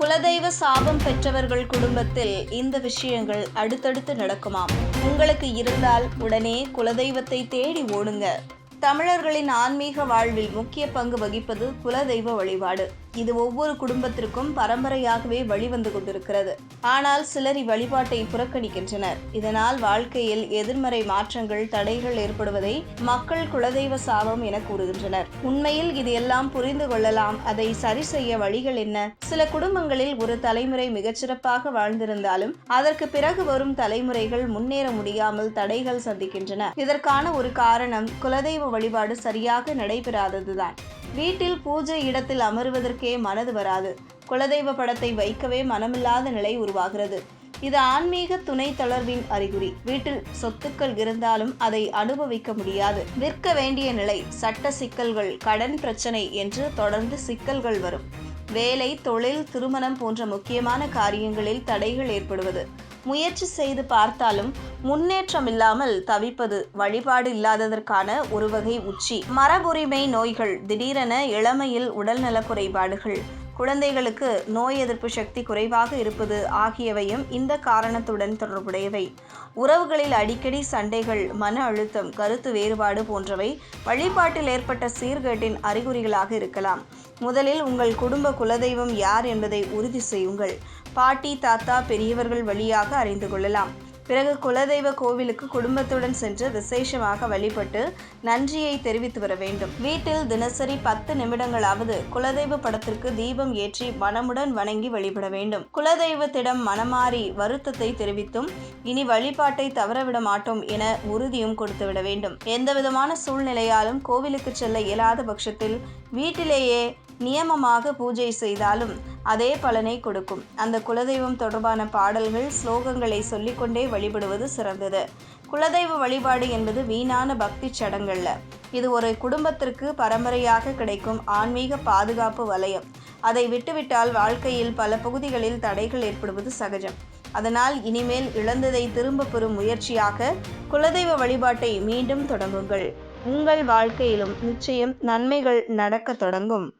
குலதெய்வ சாபம் பெற்றவர்கள் குடும்பத்தில் இந்த விஷயங்கள் அடுத்தடுத்து நடக்குமாம். உங்களுக்கு இருந்தால் உடனே குலதெய்வத்தை தேடி ஓடுங்க. தமிழர்களின் ஆன்மீக வாழ்வில் முக்கிய பங்கு வகிப்பது குலதெய்வ வழிபாடு. இது ஒவ்வொரு குடும்பத்திற்கும் பரம்பரையாகவே வழிவந்து கொண்டிருக்கிறது. ஆனால் சிலர் இவ்வழிபாட்டை புறக்கணிக்கின்றனர். இதனால் வாழ்க்கையில் எதிர்மறை மாற்றங்கள் தடைகள் ஏற்படுவதை மக்கள் குலதெய்வ சாபம் என கூறுகின்றனர். உண்மையில் இது எல்லாம் புரிந்து கொள்ளலாம். அதை சரி செய்ய வழிகள் என்ன? சில குடும்பங்களில் ஒரு தலைமுறை மிகச்சிறப்பாக வாழ்ந்திருந்தாலும் அதற்கு பிறகு வரும் தலைமுறைகள் முன்னேற முடியாமல் தடைகள் சந்திக்கின்றன. இதற்கான ஒரு காரணம் குலதெய்வ வழிபாடு சரியாக நடைபெறாததுதான். வீட்டில் பூஜை இடத்தில் அமருவதற்கே மனது வராது. குலதெய்வ படத்தை வைக்கவே மனமில்லாத நிலை உருவாகிறது. இது ஆன்மீக துணை தளர்வின் அறிகுறி. வீட்டில் சொத்துக்கள் இருந்தாலும் அதை அனுபவிக்க முடியாது. விற்க வேண்டிய நிலை சட்ட சிக்கல்கள் கடன் பிரச்சனை என்று தொடர்ந்து சிக்கல்கள் வரும். வேலை தொழில் திருமணம் போன்ற முக்கியமான காரியங்களில் தடைகள் ஏற்படுவது. முயற்சி செய்து பார்த்தாலும் முன்னேற்றம் இல்லாமல் தவிப்பது வழிபாடு இல்லாததற்கான ஒரு வகை உச்சி. மரபுரிமை நோய்கள் திடீரென இளமையில் உடல்நல குறைபாடுகள். குழந்தைகளுக்கு நோய் எதிர்ப்பு சக்தி குறைவாக இருப்பது ஆகியவையும் இந்த காரணத்துடன் தொடர்புடையவை. உறவுகளில் அடிக்கடி சண்டைகள் மன அழுத்தம் கருத்து வேறுபாடு போன்றவை வழிபாட்டில் ஏற்பட்ட சீர்கேட்டின் அறிகுறிகளாக இருக்கலாம். முதலில் உங்கள் குடும்ப குலதெய்வம் யார் என்பதை உறுதி செய்யுங்கள். பாட்டி தாத்தா பெரியவர்கள் வழியாக அறிந்து கொள்ளலாம். பிறகு குலதெய்வ கோவிலுக்கு குடும்பத்துடன் சென்று விசேஷமாக வழிபட்டு நன்றியை தெரிவித்து வர வேண்டும். வீட்டில் தினசரி பத்து நிமிடங்களாவது குலதெய்வ படத்திற்கு தீபம் ஏற்றி மனமுடன் வணங்கி வழிபட வேண்டும். குலதெய்வத்திடம் மனமாறி வருத்தத்தை தெரிவித்தும் இனி வழிபாட்டை தவறவிட மாட்டோம் என உறுதியும் கொடுத்துவிட வேண்டும். எந்தவிதமான சூழ்நிலையாலும் கோவிலுக்கு செல்ல இயலாத பட்சத்தில் வீட்டிலேயே நியமமாக பூஜை செய்தாலும் அதே பலனை கொடுக்கும். அந்த குலதெய்வம் தொடர்பான பாடல்கள் ஸ்லோகங்களை சொல்லிக்கொண்டே வழிபடுவது சிறந்தது. குலதெய்வ வழிபாடு என்பது வீணான பக்தி சடங்கல்ல. இது ஒரு குடும்பத்திற்கு பரம்பரையாக கிடைக்கும் ஆன்மீக பாதுகாப்பு வலயம். அதை விட்டுவிட்டால் வாழ்க்கையில் பல பகுதிகளில் தடைகள் ஏற்படுவது சகஜம். அதனால் இனிமேல் இழந்ததை திரும்ப பெறும் முயற்சியாக குலதெய்வ வழிபாட்டை மீண்டும் தொடங்குங்கள். உங்கள் வாழ்க்கையிலும் நிச்சயம் நன்மைகள் நடக்கத் தொடங்கும்.